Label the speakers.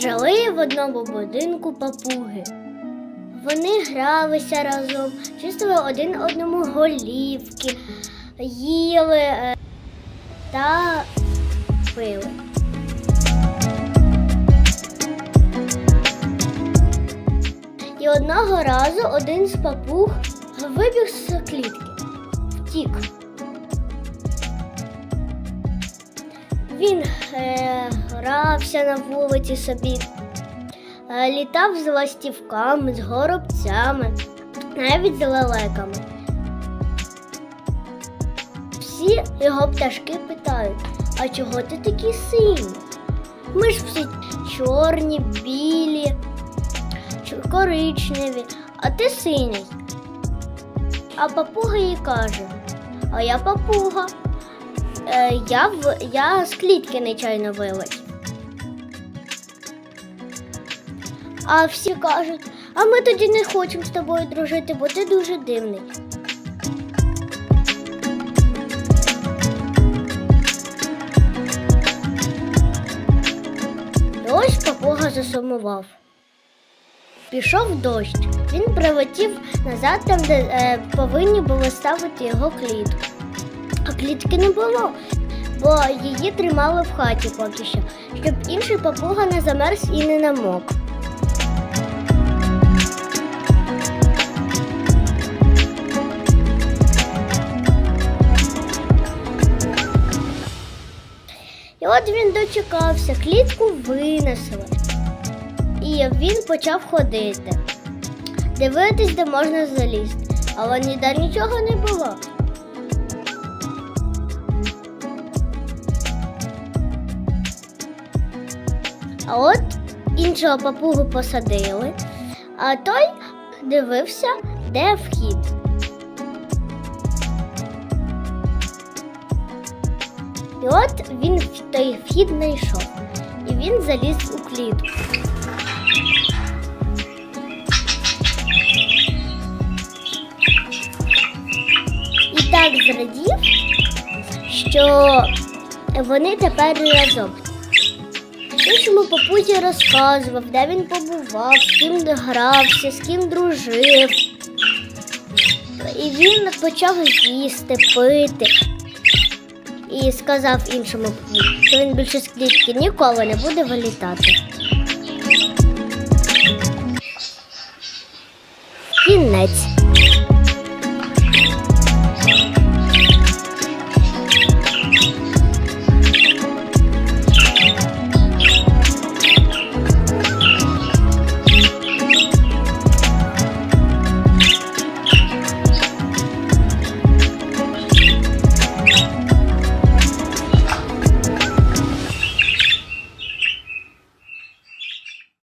Speaker 1: Жили в одному будинку папуги. Вони гралися разом, чистили один одному голівки, їли е, та пили. І одного разу один з папуг вибіг з клітки, втік. Він е, грався на вулиці собі, е, літав з ластівками, з горобцями, навіть з лелеками. Всі його пташки питають, а чого ти такий синій? Ми ж всі чорні, білі, коричневі, а ти синій. А папуга їй каже, а я папуга. Е, я, я з клітки нечайно вилетів. А всі кажуть, а ми тоді не хочемо з тобою дружити, бо ти дуже дивний. Ось папуга засумував. Пішов дощ. Він прилетів назад там, де е, повинні були ставити його клітку. А клітки не було, бо її тримали в хаті поки що, щоб інший папуга не замерз і не намок. І от він дочекався, клітку винесли. І він почав ходити, дивитись, де можна залізти, але ніде нічого не було. А от іншого папугу посадили, а той дивився, де вхід. І от він в той вхід знайшов, і він заліз у клітку. І так зрадів, що вони тепер разом. Іншому папузі розказував, де він побував, з ким грався, з ким дружив. І він почав їсти, пити. І сказав іншому папузі, що він більше з клітки ніколи не буде вилітати. Кінець.